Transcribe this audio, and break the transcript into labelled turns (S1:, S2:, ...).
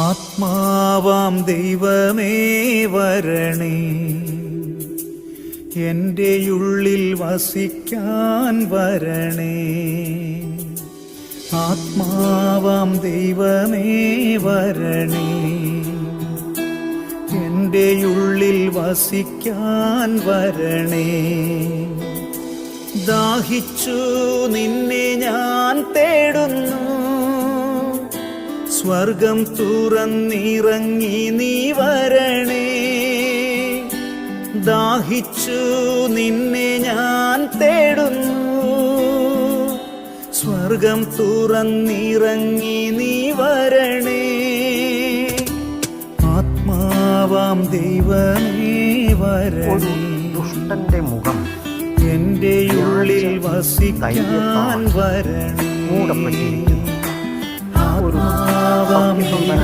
S1: ആത്മാവാം ദൈവമേ വരണേ. എന്റെ ഉള്ളിൽ വസിക്കാൻ വരണേ. ആത്മാവാം ദൈവമേ വരണേ. എന്റെ ഉള്ളിൽ വസിക്കാൻ വരണേ. ദാഹിച്ചു നിന്നെ ഞാൻ തേടുന്നു സ്വർഗം തുറന്നിറങ്ങി നീ വരണേ. ദാഹിച്ചു നിന്നെ ഞാൻ തേടുന്നു. സ്വർഗം തുറന്നിറങ്ങി നീ വരണേ. ആത്മാവാം ദൈവമേ വരണേ.
S2: ദുഷ്ടന്റെ മുഖം
S1: എന്റെ ഉള്ളിൽ വസിക്കാൻ വരണേ.
S2: മൂടപ്പെട്ടിരിക്കുന്നു.
S1: ആത്മാവാം
S2: സത്യസന്ധനായ